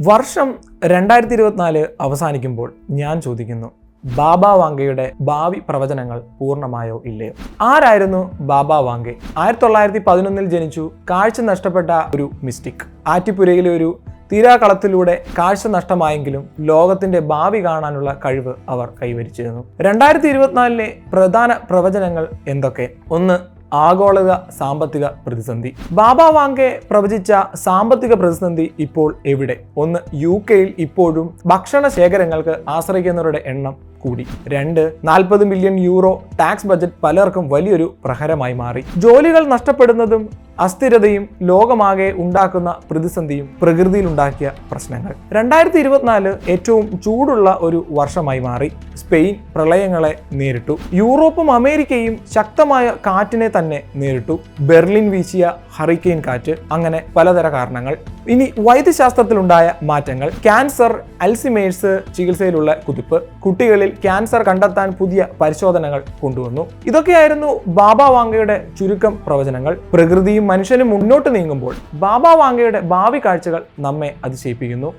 വർഷം രണ്ടായിരത്തി ഇരുപത്തിനാല് അവസാനിക്കുമ്പോൾ ഞാൻ ചോദിക്കുന്നു ബാബ വാങ്കയുടെ ഭാവി പ്രവചനങ്ങൾ പൂർണമായോ ഇല്ലയോ? ആരായിരുന്നു ബാബ വാങ്കെ? ആയിരത്തി തൊള്ളായിരത്തി പതിനൊന്നിൽ ജനിച്ചു കാഴ്ച നഷ്ടപ്പെട്ട ഒരു മിസ്റ്റിക്. ആറ്റിപ്പുരയിലെ ഒരു തീരാകളത്തിലൂടെ കാഴ്ച നഷ്ടമായെങ്കിലും ലോകത്തിന്റെ ഭാവി കാണാനുള്ള കഴിവ് അവർ കൈവരിച്ചിരുന്നു. രണ്ടായിരത്തി ഇരുപത്തിനാലിലെ പ്രധാന പ്രവചനങ്ങൾ എന്തൊക്കെ? ഒന്ന് ആഗോള സാമ്പത്തിക പ്രതിസന്ധി. ബാബ വാങ്കെ പ്രവചിച്ച സാമ്പത്തിക പ്രതിസന്ധി ഇപ്പോൾ എവിടെ? ഒന്ന് യു കെയിൽ ഇപ്പോഴും ഭക്ഷണ ശേഖരങ്ങൾക്ക് ആശ്രയിക്കുന്നവരുടെ എണ്ണം കൂടി. രണ്ട് നാൽപ്പത് മില്യൺ യൂറോ ടാക്സ് ബജറ്റ് പലർക്കും വലിയൊരു പ്രഹരമായി മാറി. ജോലികൾ നഷ്ടപ്പെടുന്നതും അസ്ഥിരതയും ലോകമാകെ ഉണ്ടാക്കുന്ന പ്രതിസന്ധിയും പ്രകൃതിയിൽ ഉണ്ടാക്കിയ പ്രശ്നങ്ങൾ. രണ്ടായിരത്തി ഇരുപത്തിനാല് ഏറ്റവും ചൂടുള്ള ഒരു വർഷമായി മാറി. സ്പെയിൻ പ്രളയങ്ങളെ നേരിട്ടു. യൂറോപ്പും അമേരിക്കയും ശക്തമായ കാറ്റിനെ തന്നെ നേരിട്ടു. ബെർലിൻ വീശിയ ഹറിക്കെയിൻ കാറ്റ്. അങ്ങനെ പലതര കാരണങ്ങൾ. ഇനി വൈദ്യശാസ്ത്രത്തിലുണ്ടായ മാറ്റങ്ങൾ. ക്യാൻസർ അൽസിമേഴ്സ് ചികിത്സയിലുള്ള കുതിപ്പ്. കുട്ടികളിൽ ക്യാൻസർ കണ്ടെത്താൻ പുതിയ പരിശോധനകൾ കൊണ്ടുവന്നു. ഇതൊക്കെയായിരുന്നു ബാബ വാങ്കയുടെ ചുരുക്കം പ്രവചനങ്ങൾ. പ്രകൃതിയും മനുഷ്യനും മുന്നോട്ട് നീങ്ങുമ്പോൾ ബാബ വാങ്കയുടെ ഭാവി കാഴ്ചകൾ നമ്മെ അതിശയിപ്പിക്കുന്നു.